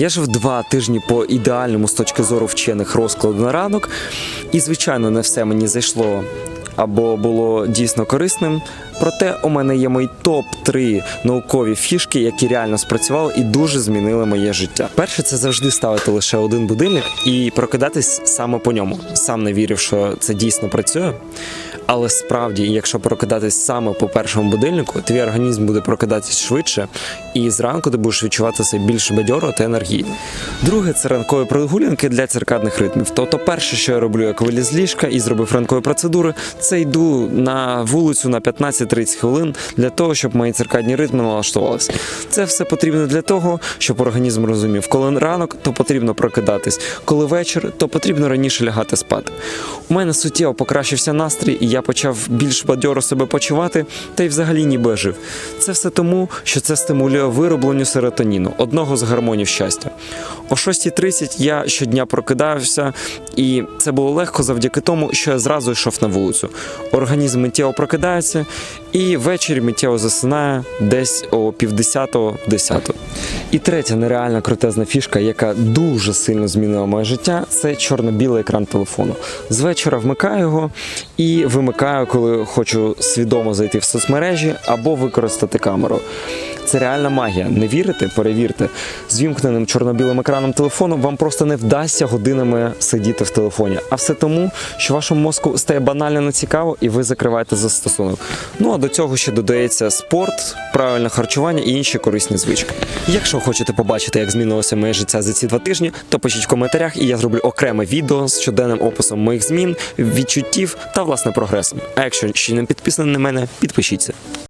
Я жив два тижні по ідеальному з точки зору вчених розкладу на ранок, і звичайно, не все мені зайшло або було дійсно корисним. Проте у мене є мої топ-3 наукові фішки, які реально спрацювали і дуже змінили моє життя. Перше, це завжди ставити лише один будильник і прокидатись саме по ньому. Сам не вірив, що це дійсно працює. Але справді, якщо прокидатись саме по першому будильнику, твій організм буде прокидатись швидше, і зранку ти будеш відчувати себе більш бадьоро та енергійно. Друге, це ранкові прогулянки для циркадних ритмів. Тобто, перше, що я роблю, як виліз ліжка і зробив ранкові процедури, це йду на вулицю на 15-30 хвилин для того, щоб мої циркадні ритми налаштувалися. Це все потрібно для того, щоб організм розумів, коли ранок, то потрібно прокидатись, коли вечір, то потрібно раніше лягати спати. У мене суттєво покращився настрій, і я почав більш бадьоро себе почувати, та й взагалі ніби жив. Це все тому, що це стимулює виробленню серотоніну, одного з гормонів щастя. О 6.30 я щодня прокидався, і це було легко завдяки тому, що я зразу йшов на вулицю. Організм миттєво прокидається, і ввечері миттєво засинає десь о півдесятого десятого. І третя нереальна крутезна фішка, яка дуже сильно змінила моє життя, це чорно-білий екран телефону. З вечора вмикаю його і вимикаю, коли хочу свідомо зайти в соцмережі або використати камеру. Це реальна магія. Не вірите? Перевірте. З вімкненим чорно-білим екраном телефону вам просто не вдасться годинами сидіти в телефоні. А все тому, що вашому мозку стає банально нецікаво, і ви закриваєте застосунок. Ну а до цього ще додається спорт, правильне харчування і інші корисні звички. Якщо хочете побачити, як змінилося моє життя за ці два тижні, то пишіть в коментарях, і я зроблю окреме відео з щоденним описом моїх змін, відчуттів та власне прогресом. А якщо ще не підписані на мене, підпишіться.